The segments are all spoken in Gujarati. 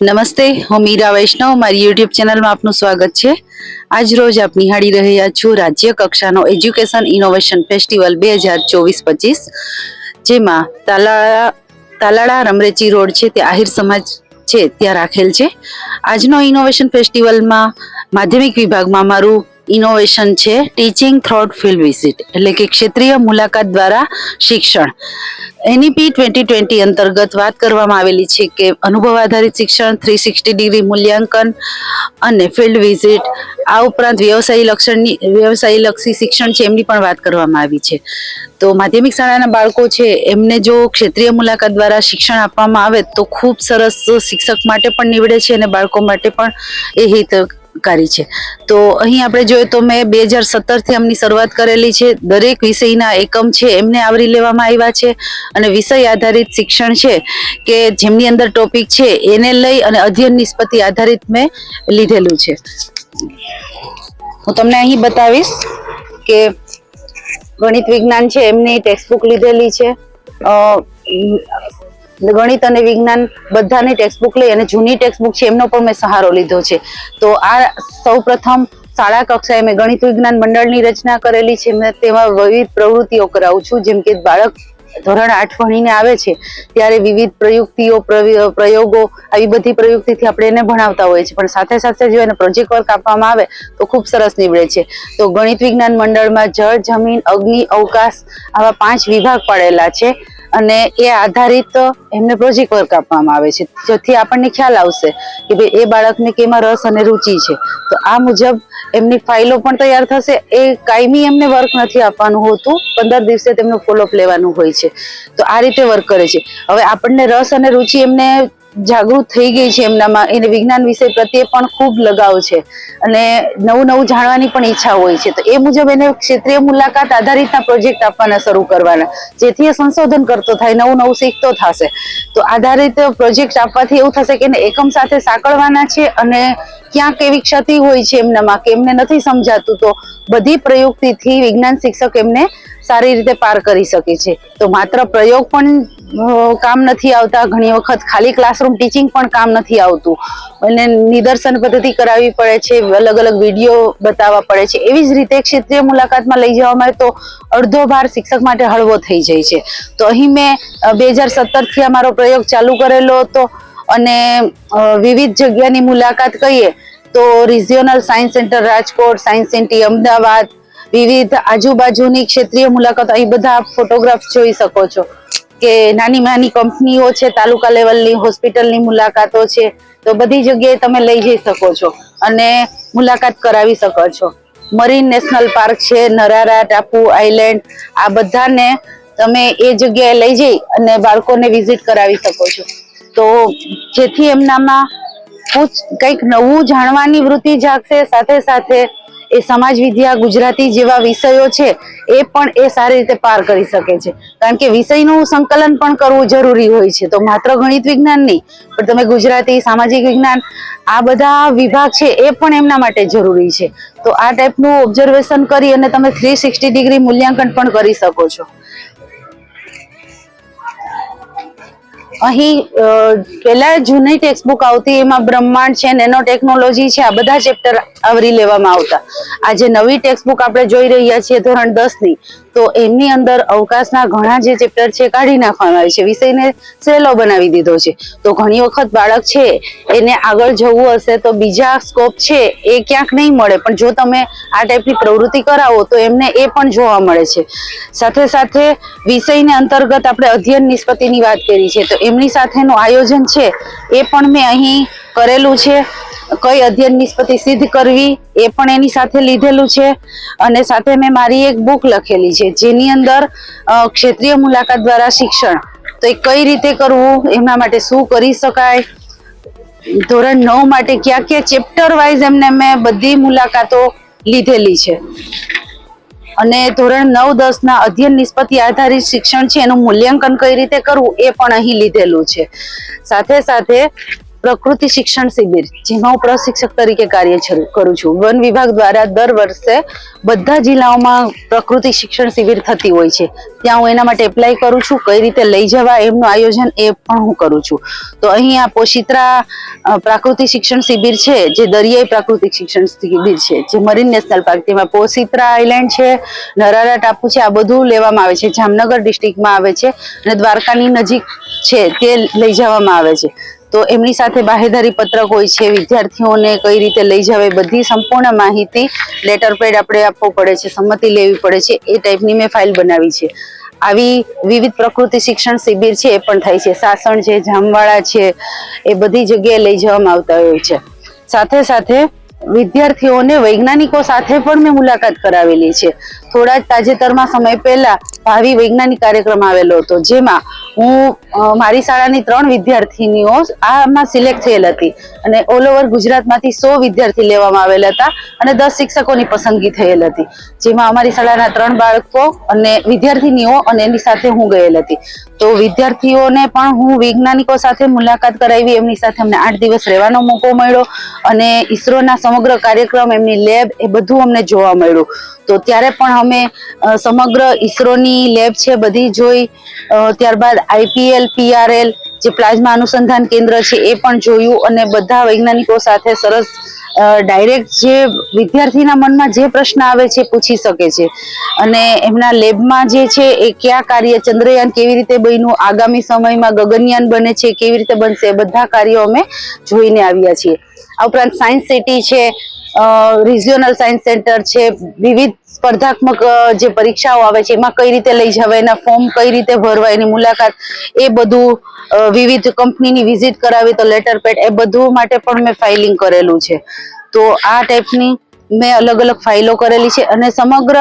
નમસ્તે, હું મીરા વૈષ્ણવ. મારી યુટ્યુબ ચેનલમાં આપનું સ્વાગત છે. આજ રોજ આપ નિહાળી રહ્યા છો રાજ્ય કક્ષાનો એજ્યુકેશન ઇનોવેશન ફેસ્ટિવલ બે હજાર ચોવીસ પચીસ, જેમાં તાલાળા તાલાળા રમરેચી રોડ છે, તે આહિર સમાજ છે, ત્યાં રાખેલ છે. આજનો ઇનોવેશન ફેસ્ટિવલમાં માધ્યમિક વિભાગમાં મારું ઇનોવેશન છે ટીચિંગ થ્રોટ ફિલ્ડ વિઝિટ એટલે કે ક્ષેત્રીય મુલાકાત દ્વારા શિક્ષણ. એનઈપી ટ્વેન્ટી ટ્વેન્ટી અંતર્ગત વાત કરવામાં આવેલી છે કે અનુભવ આધારિત શિક્ષણ થ્રી સિક્સટી ડિગ્રી મૂલ્યાંકન અને ફિલ્ડ વિઝિટ આ ઉપરાંત વ્યવસાયી લક્ષણની, વ્યવસાયી લક્ષી શિક્ષણ છે, એમની પણ વાત કરવામાં આવી છે. તો માધ્યમિક શાળાના બાળકો છે, એમને જો ક્ષેત્રીય મુલાકાત દ્વારા શિક્ષણ આપવામાં આવે તો ખૂબ સરસ શિક્ષક માટે પણ નીવડે છે અને બાળકો માટે પણ એ હિતકારી છે. તો અહીં આપણે જોઈએ તો મેં બે હજાર સત્તરથી એમની શરૂઆત કરેલી છે. દરેક વિષયના એકમ છે એમને આવરી લેવામાં આવ્યા છે અને વિષય આધારિત શિક્ષણ છે કે જેમની અંદર ટોપિક છે એને લઈ અને અધ્યયન નિષ્પત્તિ આધારિત મેં લીધેલું છે. હું તમને અહીં બતાવીશ કે ગણિત વિજ્ઞાન છે એમની ટેક્સ્ટબુક લીધેલી છે. ગણિત અને વિજ્ઞાન બધાની ટેક્સ્ટબુક લઈ અને જૂની ટેક્સ્ટબુક છે, એમનો પણ મેં સહારો લીધો છે. તો આ સૌપ્રથમ શાળા કક્ષાએ મેં ગણિત વિજ્ઞાન મંડળની રચના કરેલી છે. મેં તેમાં વિવિધ પ્રવૃત્તિઓ કરાવું છું, જેમ કે બાળક ધોરણ આઠ ભણીને આવે છે, ત્યારે વિવિધ પ્રયુક્તિઓ પ્રયોગો, આવી બધી પ્રયુક્તિથી આપણે એને ભણાવતા હોઈએ છીએ. પણ સાથે સાથે જો એને પ્રોજેક્ટ વર્ક આપવામાં આવે, તો ખૂબ સરસ નીવડે છે. તો ગણિત વિજ્ઞાન મંડળમાં જળ, જમીન, અગ્નિ, અવકાશ આવા પાંચ વિભાગ પાડેલા છે. અને એ આધારિત એમને પ્રોજેક્ટ વર્ક આપવામાં આવે છે. જેથી આપણને ખ્યાલ આવશે કે ભાઈ એ બાળકને કેમાં રસ અને રુચિ છે. તો આ મુજબ એમની ફાઇલો પણ તૈયાર થશે. એ કાયમી એમને વર્ક નથી આપવાનું હોતું. પંદર દિવસે તેમનું ફોલોઅપ લેવાનું હોય છે. તો આ રીતે વર્ક કરે છે. હવે આપણને રસ અને રુચિ એમને જાગૃત થઈ ગઈ છે એમનામાં. એને વિજ્ઞાન વિષય પ્રત્યે પણ ખૂબ લગાવ છે. અને નવું નવું જાણવાની પણ ઈચ્છા હોય છે. તો એ મુજબ એને ક્ષેત્રીય મુલાકાત આધારિતના પ્રોજેક્ટ આપવાના શરૂ કરવાના. જેથી એ સંશોધન કરતો થાય, નવું નવું શીખતો થશે. તો આધારિત પ્રોજેક્ટ આપવાથી એવું થશે કે એને એકમ સાથે સાંકળવાના છે અને ક્યાંક એવી ક્ષતિ હોય છે એમનામાં કે એમને નથી સમજાતું. તો બધી પ્રયુક્તિથી વિજ્ઞાન શિક્ષક એમને સારી રીતે પાર કરી શકે છે. તો માત્ર પ્રયોગ પણ કામ નથી આવતા. ઘણી વખત ખાલી ક્લાસરૂમ ટીચિંગ પણ કામ નથી આવતું. અને નિદર્શન પદ્ધતિ કરાવવી પડે છે, અલગ અલગ વીડિયો બતાવવા પડે છે. એવી જ રીતે ક્ષેત્રીય મુલાકાતમાં લઈ જવામાં આવે તો અડધો ભાર શિક્ષક માટે હળવો થઈ જાય છે. તો અહીં મેં બે હજાર સત્તરથી અમારો પ્રયોગ ચાલુ કરેલો હતો અને વિવિધ જગ્યાની મુલાકાત કહીએ તો regional science centre Rajkot science city Ahmedabad વિવિધ આજુબાજુની ક્ષેત્રીય મુલાકાતો, અહીં બધા ફોટોગ્રાફ જોઈ શકો છો. કે નાની નાની કંપનીઓ છે, તાલુકા લેવલની હોસ્પિટલની મુલાકાતો છે, તો બધી જગ્યાએ તમે લઈ જઈ શકો છો અને મુલાકાત કરાવી શકો છો. મરીન નેશનલ પાર્ક છે, નરારા, ટાપુ આઇલેન્ડ આ બધાને તમે એ જગ્યાએ લઈ જઈ અને બાળકોને વિઝિટ કરાવી શકો છો. તો જેથી એમનામાં કંઈક નવું જાણવાની વૃત્તિ જાગશે, સાથે સાથે એ સમાજ વિદ્યા ગુજરાતી જેવા વિષયો છે, એ પણ એ સારી રીતે પાર કરી શકે છે. કારણ કે વિષયનું સંકલન પણ કરવું જરૂરી હોય છે. તો માત્ર ગણિત વિજ્ઞાન નહીં, પણ તમે ગુજરાતી, સામાજિક વિજ્ઞાન, આ બધા વિભાગ છે, એ પણ એમના માટે જરૂરી છે. તો આ ટાઈપનું ઓબ્ઝર્વેશન કરી અને તમે થ્રી સિક્સટી ડિગ્રી મૂલ્યાંકન પણ કરી શકો છો. અહીં પહેલા જૂની ટેક્સ્ટબુક આવતી, એમાં બ્રહ્માંડ છે, નેનો ટેકનોલોજી છે, આ બધા ચેપ્ટર આવરી લેવામાં આવતા. આજે નવી ટેક્સ્ટ બુક આપણે જોઈ રહ્યા છીએ ધોરણ દસની. તો એમની અંદર અવકાશના ઘણા જે ચેપ્ટર છે કાઢી નાખવામાં આવે છે. વિષયને સહેલો બનાવી દીધો છે. તો ઘણી વખત બાળક છે, એને આગળ જવું હશે તો બીજા સ્કોપ છે એ ક્યાંક નહીં મળે. પણ જો તમે આ ટાઈપની પ્રવૃત્તિ કરાવો તો એમને એ પણ જોવા મળે છે. સાથે સાથે વિષયને અંતર્ગત આપણે અધ્યયન નિષ્પત્તિની વાત કરી છે. તો એમની સાથેનું આયોજન છે એ પણ મેં અહીં કરેલું છે, કઈ અધ્યયન નિષ્પતિ સિદ્ધ કરવી એ પણ એની સાથે લીધેલું છે. અને સાથે મેં મારી એક બુક લખેલી છે, જેની અંદર ક્ષેત્રીય મુલાકાત દ્વારા શિક્ષણ. તો એ કઈ રીતે કરવું એમના માટે શું કરી શકાય? ધોરણ નવ માટે કયા કયા ચેપ્ટર વાઇઝ એમને મેં બધી મુલાકાતો લીધેલી છે. અને ધોરણ નવ દસ ના અધ્યયન નિષ્પત્તિ આધારિત શિક્ષણ છે, એનું મૂલ્યાંકન કઈ રીતે કરવું એ પણ અહીં લીધેલું છે. સાથે સાથે પ્રકૃતિ શિક્ષણ શિબિર, જેમાં હું પ્રશિક્ષક તરીકે કાર્ય કરું છું. વન વિભાગ દ્વારા દર વર્ષે બધા જિલ્લાઓમાં પ્રકૃતિ શિક્ષણ શિબિર થતી હોય છે. ત્યાં હું એના માટે એપ્લાય કરું છું, કઈ રીતે લઈ જવા એમનું આયોજન એ પણ હું કરું છું. તો અહીં આ પોશિત્રા પ્રાકૃતિક શિક્ષણ શિબિર છે, જે દરિયાઈ પ્રાકૃતિક શિક્ષણ શિબિર છે, જે મરીન નેશનલ પાર્ક, તેમાં પોશિત્રા આઇલેન્ડ છે, નરારા ટાપુ છે, આ બધું લેવામાં આવે છે. જામનગર ડિસ્ટ્રિક્ટમાં આવે છે અને દ્વારકાની નજીક છે, તે લઈ જવામાં આવે છે. તો એમની સાથે બાહેધરી પત્રક હોય છે, વિદ્યાર્થીઓને કઈ રીતે લઈ જવાય બધી સંપૂર્ણ માહિતી લેટર પેડ આપણે આપવો પડે છે, સંમતિ લેવી પડે છે, એ ટાઈપની મેં ફાઇલ બનાવી છે. આવી વિવિધ પ્રકૃતિ શિક્ષણ શિબિર છે, એ પણ થાય છે. સાસણ છે જામવાળા છે, એ બધી જગ્યાએ લઈ જવામાં આવતા હોય છે. સાથે સાથે વિદ્યાર્થીઓને વૈજ્ઞાનિકો સાથે પણ મેં મુલાકાત કરાવેલી છે. થોડા તાજેતરમાં સમય પહેલા ભાવિ વૈજ્ઞાનિક કાર્યક્રમ આવેલો હતો, જેમાં હું મારી શાળાની ત્રણ વિદ્યાર્થીનીઓ આમાં સિલેક્ટ થયેલ હતી અને ઓલ ઓવર ગુજરાતમાંથી સો વિદ્યાર્થી લેવામાં આવેલા હતા અને દસ શિક્ષકોની પસંદગી થયેલ હતી. જેમાં અમારી શાળાના ત્રણ બાળકો અને વિદ્યાર્થીનીઓ અને એની સાથે હું ગયેલ હતી. તો વિદ્યાર્થીઓને પણ હું વૈજ્ઞાનિકો સાથે મુલાકાત કરાવી, એમની સાથે અમને આઠ દિવસ રહેવાનો મોકો મળ્યો અને ઈસરોના સમગ્ર કાર્યક્રમ, એમની લેબ એ બધું અમને જોવા મળ્યું. તો ત્યારે પણ અમે સમગ્ર ઈસરોની લેબ છે બધી જોઈ ત્યારબાદ આઈપીએલ પીઆરએલ જે પ્લાઝમા અનુસંધાન કેન્દ્ર છે એ પણ જોયું અને બધા વૈજ્ઞાનિકો સાથે સરસ ડાયરેક્ટ જે વિદ્યાર્થીના મનમાં જે પ્રશ્ન આવે છે પૂછી શકે છે. અને એમના લેબમાં જે છે એ કયા કાર્ય, ચંદ્રયાન કેવી રીતે બન્યું, આગામી સમયમાં ગગનયાન બને છે, કેવી રીતે બનશે બધા કાર્યો અમે જોઈને આવ્યા છીએ. આ ઉપરાંત સાયન્સ સિટી છે રિજિયોનલ સાયન્સ સેન્ટર છે, વિવિધ સ્પર્ધાત્મક જે પરીક્ષાઓ આવે છે, એમાં કઈ રીતે લઈ જવાય, એના ફોર્મ કઈ રીતે ભરવા એની મુલાકાત, એ બધું વિવિધ કંપનીની વિઝિટ કરાવી, તો લેટર પેડ એ બધું માટે પણ મેં ફાઇલિંગ કરેલું છે. તો આ ટાઈપની મેં અલગ અલગ ફાઇલો કરેલી છે અને સમગ્ર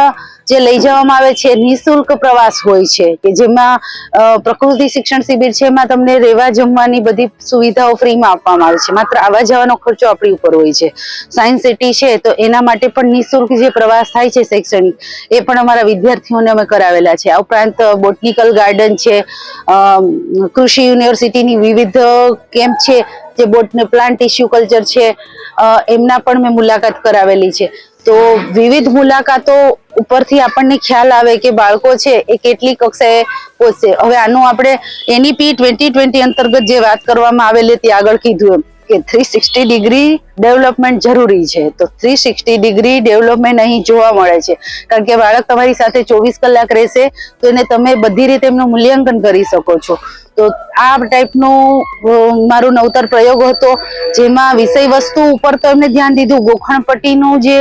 જે લઈ જવામાં આવે છે, નિઃશુલ્ક પ્રવાસ હોય છે, કે જેમાં પ્રકૃતિ શિક્ષણ શિબિર છે, એમાં તમને રહેવા જમવાની બધી સુવિધાઓ ફ્રીમાં આપવામાં આવે છે. માત્ર આવા જવાનો ખર્ચો આપણી ઉપર હોય છે. સાયન્સ સિટી છે, તો એના માટે પણ નિઃશુલ્ક જે પ્રવાસ થાય છે શૈક્ષણિક, એ પણ અમારા વિદ્યાર્થીઓને અમે કરાવેલા છે. આ ઉપરાંત બોટનિકલ ગાર્ડન છે કૃષિ યુનિવર્સિટીની વિવિધ કેમ્પ છે, જે બોટ પ્લાન્ટ ટિશ્યુ કલ્ચર છે એમના પણ મેં મુલાકાત કરાવેલી છે. તો વિવિધ મુલાકાતો ઉપરથી આપણને ખ્યાલ આવે કે બાળકો છે એ કેટલી કક્ષાએ પહોંચશે. હવે આનું આપણે એનઈપી ટ્વેન્ટી ટ્વેન્ટી અંતર્ગત જે વાત કરવામાં આવેલી તે આગળ કીધું એમ કે થ્રી સિક્સટી ડિગ્રી ડેવલપમેન્ટ જરૂરી છે. તો થ્રી સિક્સટી ડિગ્રી ડેવલપમેન્ટ અહીં જોવા મળે છે. કારણ કે બાળક તમારી સાથે ચોવીસ કલાક રહેશે, તો એને તમે બધી રીતે એમનું મૂલ્યાંકન કરી શકો છો. તો આ ટાઈપનું મારું નવતર પ્રયોગ હતો, જેમાં વિષય વસ્તુ ઉપર તો એમને ધ્યાન દીધું. ગોખણપટ્ટીનું જે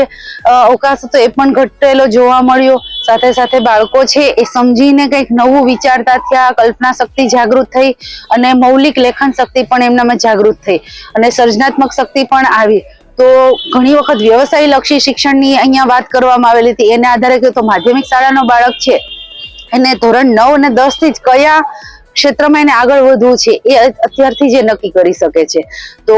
અવકાશ હતો એ પણ ઘટેલો જોવા મળ્યો. સાથે સાથે બાળકો છે એ સમજીને કંઈક નવું વિચારતા થયા, કલ્પના શક્તિ જાગૃત થઈ અને મૌલિક લેખન શક્તિ પણ એમનામાં જાગૃત થઈ અને સર્જનાત્મક શક્તિ પણ આવી. તો ઘણી વખત વ્યવસાય લક્ષી શિક્ષણની અહીંયા વાત કરવામાં આવેલી હતી. એના આધારે કહ્યું તો માધ્યમિક શાળાનો બાળક છે. એને ધોરણ નવ અને દસથી જ કયા ક્ષેત્રમાં એને આગળ વધવું છે, એ અત્યારથી જે નક્કી કરી શકે છે. તો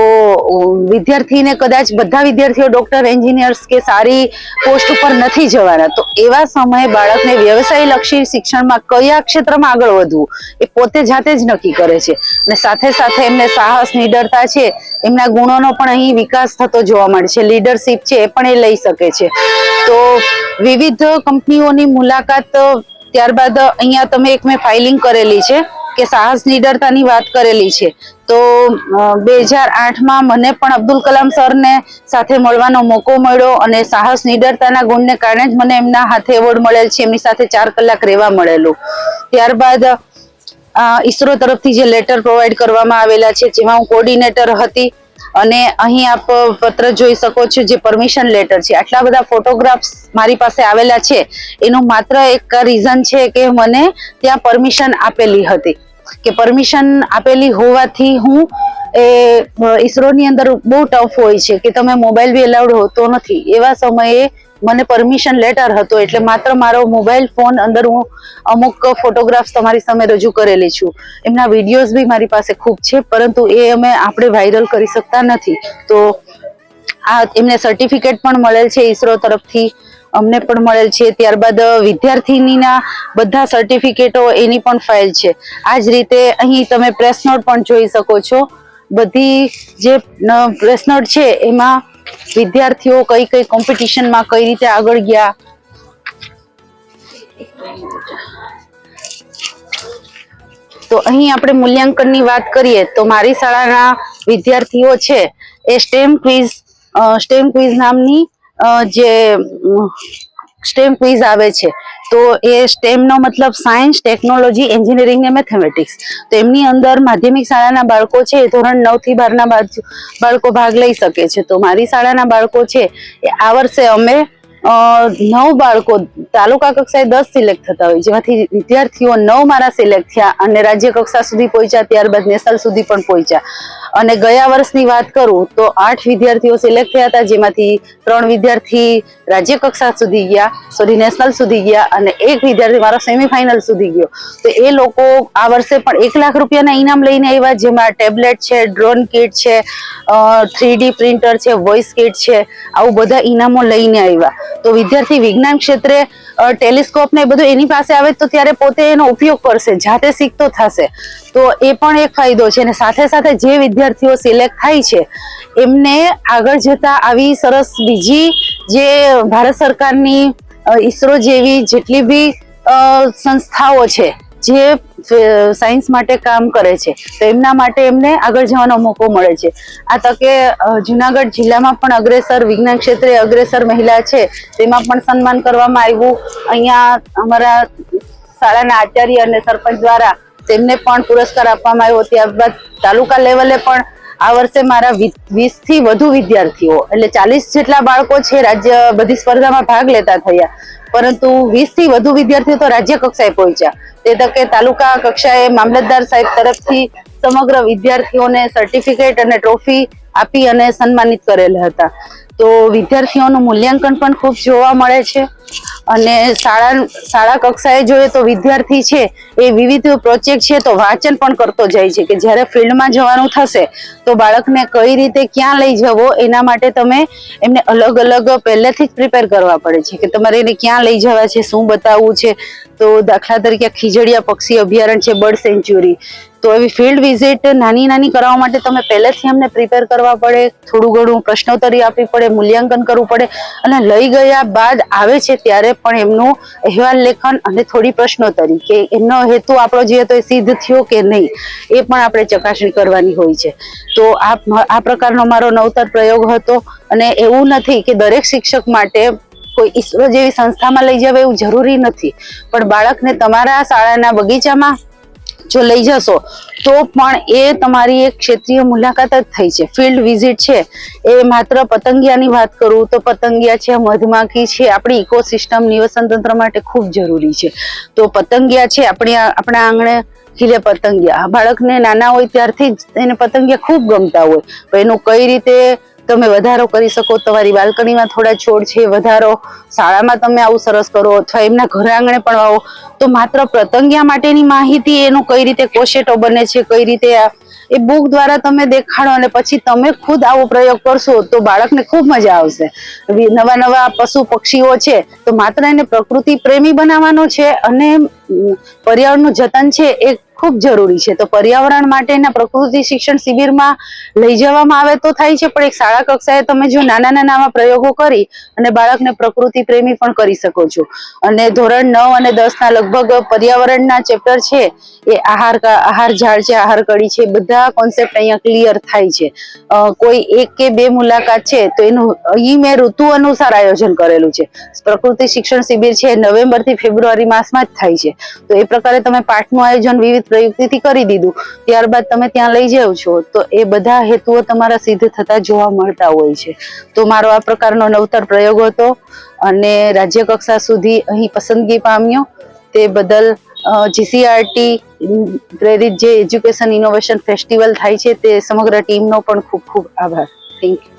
વિદ્યાર્થીને કદાચ બધા વિદ્યાર્થીઓ ડોક્ટર એન્જિનિયર્સ કે સારી પોસ્ટ ઉપર નથી જવાના, તો એવા સમયે બાળકને વ્યવસાય લક્ષી શિક્ષણમાં કયા ક્ષેત્રમાં આગળ વધવું, એ પોતે જાતે જ નક્કી કરે છે. અને સાથે સાથે એમને સાહસ નિડરતા છે, એમના ગુણોનો પણ અહીં વિકાસ થતો જોવા મળે છે. લીડરશિપ છે, એ પણ એ લઈ શકે છે. તો, વિવિધ કંપનીઓની મુલાકાત, ત્યારબાદ અહીંયા તમે એક મેં ફાઇલિંગ કરેલી છે. કે સાહસ નિડરતાની વાત કરેલી છે. તો બે હજાર આઠમાં મને પણ અબ્દુલ કલામ સરને સાથે મળવાનો મોકો મળ્યો અને સાહસ નિડરતાના ગુણને કારણે જ મને એમના હાથે એવોર્ડ મળેલ છે, એમની સાથે ચાર કલાક રહેવા મળેલું. ત્યારબાદ ઈસરો તરફથી જે લેટર પ્રોવાઈડ કરવામાં આવેલા છે, જેમાં હું કોર્ડિનેટર હતી અને અહીં આપ પત્ર જોઈ શકો છો જે પરમિશન લેટર છે. આટલા બધા ફોટોગ્રાફ્સ મારી પાસે આવેલા છે. એનું માત્ર એક રીઝન છે કે મને ત્યાં પરમિશન આપેલી હતી. કે પરમિશન આપેલી હોવાથી હું, એ ઈસરોની અંદર બહુ ટફ હોય છે કે તમે મોબાઈલ બી એલાઉડ હોતો નથી. એવા સમયે મને પરમિશન લેટર હતો એટલે માત્ર મારો મોબાઈલ ફોન અંદર હું અમુક ફોટોગ્રાફ્સ તમારી સામે રજૂ કરેલી છું. એમના વિડીયોઝ બી મારી પાસે ખૂબ છે, પરંતુ એ અમે આપણે વાયરલ કરી શકતા નથી. તો આ એમને સર્ટિફિકેટ પણ મળેલ છે ઈસરો તરફથી. અમને પણ મળેલ છે. ત્યારબાદ વિદ્યાર્થીનીના બધા સર્ટિફિકેટો એની પણ ફાઇલ છે. આ જ રીતે અહીં તમે પ્રેસ નોટ પણ જોઈ શકો છો. બધી જે પ્રેસ નોટ છે, એમાં વિદ્યાર્થીઓ કઈ કઈ કોમ્પિટિશનમાં કઈ રીતે આગળ ગયા. તો અહીં આપણે મૂલ્યાંકનની વાત કરીએ, તો મારી શાળાના વિદ્યાર્થીઓ છે એ સ્ટેમ ક્વિઝ સ્ટેમ ક્વિઝ નામની જે સ્ટેમ ક્વિઝ આવે છે, તો એ સ્ટેમનો મતલબ સાયન્સ ટેકનોલોજી એન્જિનિયરિંગ ને મેથેમેટિક્સ તો એમની અંદર માધ્યમિક શાળાના બાળકો છે, એ ધોરણ નવથી બારના બાર બાળકો ભાગ લઈ શકે છે. તો મારી શાળાના બાળકો છે, એ આ વર્ષે અમે નવ બાળકો તાલુકા કક્ષાએ દસ સિલેક્ટ થતા હોય. જેમાંથી વિદ્યાર્થીઓ નવ મારા સિલેક્ટ થયા અને રાજ્ય કક્ષા સુધી પહોંચ્યા, ત્યારબાદ નેશનલ સુધી પણ પહોંચ્યા. અને ગયા વર્ષની વાત કરું તો આઠ વિદ્યાર્થીઓ સિલેક્ટ થયા હતા, જેમાંથી ત્રણ વિદ્યાર્થી રાજ્ય કક્ષા સુધી ગયા સોરી નેશનલ સુધી ગયા અને એક વિદ્યાર્થી મારો સેમીફાઇનલ સુધી ગયો. તો એ લોકો આ વર્ષે પણ એક લાખ રૂપિયાના ઇનામ લઈને આવ્યા, જેમાં ટેબ્લેટ છે ડ્રોન કિટ છે થ્રીડી પ્રિન્ટર છે વોઇસ કિટ છે, આવું બધા ઇનામો લઈને આવ્યા. તો વિદ્યાર્થી વિજ્ઞાન ક્ષેત્રે ટેલિસ્કોપ ને બધું એની પાસે આવે તો ત્યારે પોતે એનો ઉપયોગ કરશે, જાતે શીખતો થશે. તો એ પણ એક ફાયદો છે અને સાથે સાથે જે વિદ્યાર્થીઓ સિલેક્ટ થાય છે, એમને આગળ જતા આવી સરસ બીજી જે ભારત સરકારની ઈસરો જેવી જેટલી બી સંસ્થાઓ છે જે સાયન્સ માટે કામ કરે છે, તો એમના માટે એમને આગળ જવાનો મોકો મળે છે. આ તકે જુનાગઢ જિલ્લામાં પણ અગ્રેસર વિજ્ઞાન ક્ષેત્રે અગ્રેસર મહિલા છે, તેમાં પણ સન્માન કરવામાં આવ્યું. અહીંયા અમારા શાળાના આચાર્ય અને સરપંચ દ્વારા તેમને પણ પુરસ્કાર આપવામાં આવ્યો. ત્યારબાદ તાલુકા લેવલે પણ આ વર્ષે મારા વીસથી વધુ વિદ્યાર્થીઓ, એટલે ચાલીસ જેટલા બાળકો છે રાજ્ય, બધી સ્પર્ધામાં ભાગ લેતા થયા. પરંતુ વીસથી વધુ વિદ્યાર્થીઓ તો રાજ્ય કક્ષાએ પહોંચ્યા. તે તકે તાલુકા કક્ષાએ મામલતદાર સાહેબ તરફથી સમગ્ર વિદ્યાર્થીઓને સર્ટિફિકેટ અને ટ્રોફી આપી અને સન્માનિત કરેલા હતા. તો વિદ્યાર્થીઓનું મૂલ્યાંકન પણ ખૂબ જોવા મળે છે. અને શાળા શાળા કક્ષાએ જોઈએ તો વિદ્યાર્થી છે એ વિવિધ પ્રોજેક્ટ છે તો વાંચન પણ કરતો જાય છે કે જ્યારે ફિલ્ડમાં જવાનું થશે તો બાળકને કઈ રીતે ક્યાં લઈ જવો એના માટે તમે એમને અલગ અલગ પહેલેથી જ પ્રિપેર કરવા પડે છે કે તમારે એને ક્યાં લઈ જવા છે, શું બતાવવું છે? તો દાખલા તરીકે ખીજડીયા પક્ષી અભયારણ્ય છે બર્ડ સેન્ચ્યુરી તો એવી ફિલ્ડ વિઝિટ નાની નાની કરાવવા માટે તમે પહેલેથી એમને પ્રિપેર કરવા પડે, થોડું ઘણું પ્રશ્નોત્તરી આપવી પડે, મૂલ્યાંકન કરવું પડે અને લઈ ગયા બાદ આવે છે ત્યારે પણ એમનું અહેવાલ લેખન અને થોડી પ્રશ્નોત્તરી કે એમનો હેતુ આપણો જે હતો એ સિદ્ધ થયો કે નહીં, એ પણ આપણે ચકાસણી કરવાની હોય છે. તો આ આ પ્રકારનો મારો નવતર પ્રયોગ હતો અને એવું નથી કે દરેક શિક્ષક માટે કોઈ ઈસરો જેવી સંસ્થામાં લઈ જવા એવું જરૂરી નથી. પણ બાળકને તમારા શાળાના બગીચામાં જો લઈ જશો, તો પણ એ તમારી એક ક્ષેત્રીય મુલાકાત જ થઈ છે. ફિલ્ડ વિઝિટ છે. એ માત્ર પતંગિયાની વાત કરું તો પતંગિયા છે, મધમાખી છે, આપણી ઇકોસિસ્ટમ નિવસન તંત્ર માટે ખૂબ જરૂરી છે. તો પતંગિયા છે, આપણી આપણા આંગણે ખીલે પતંગિયા. બાળકને નાના હોય ત્યારથી જ એને પતંગિયા ખૂબ ગમતા હોય. તો એનું કઈ રીતે તમે વધારો કરી શકો, તમારી બાલ્કનીમાં થોડા છોડ છે, વધારો, શાળામાં તમે આવું સરસ કરો, અથવા એમના ઘર આંગણે પણ આવો. તો માત્ર પ્રતંગિયા માટેની માહિતી એનું કઈ રીતે કોશેટો બને છે, કઈ રીતે એ બુક દ્વારા તમે દેખાડો અને પછી તમે ખુદ આવો પ્રયોગ કરશો તો બાળકને ખૂબ મજા આવશે. નવા નવા પશુ પક્ષીઓ છે, તો માત્ર એને પ્રકૃતિ પ્રેમી બનાવવાનો છે અને પર્યાવરણનું જતન છે એ ખૂબ જરૂરી છે. તો પર્યાવરણ માટેના પ્રકૃતિ શિક્ષણ શિબિરમાં લઈ જવામાં આવે તો થાય છે, પણ એક શાળા કક્ષાએ તમે જો નાના નાના પ્રયોગો કરી અને બાળકને પ્રકૃતિ પ્રેમી પણ કરી શકો છો. અને ધોરણ નવ અને દસ ના લગભગ પર્યાવરણના ચેપ્ટર છે, એ આહાર આહાર ઝાડ છે, આહાર કડી છે, બધા કોન્સેપ્ટ અહીંયા ક્લિયર થાય છે. કોઈ એક કે બે મુલાકાત છે, તો એનું અહીં મેં ઋતુ અનુસાર આયોજન કરેલું છે. પ્રકૃતિ શિક્ષણ શિબિર છે નવેમ્બરથી ફેબ્રુઆરી માસમાં જ થાય છે. તો એ પ્રકારે તમે પાઠનું આયોજન વિવિધ પ્રયુક્તિથી કરી દીધું. ત્યારબાદ તમે ત્યાં લઈ જાઓ છો, તો એ બધા હેતુઓ તમારા સિદ્ધ થતા જોવા મળતા હોય છે. તો મારો આ પ્રકારનો નવતર પ્રયોગ હતો અને રાજ્ય કક્ષા સુધી અહીં પસંદગી પામ્યો. તે બદલ જીસીઆરટી પ્રેરિત જે એજ્યુકેશન ઇનોવેશન ફેસ્ટિવલ થાય છે તે સમગ્ર ટીમનો પણ ખૂબ ખૂબ આભાર. Thank you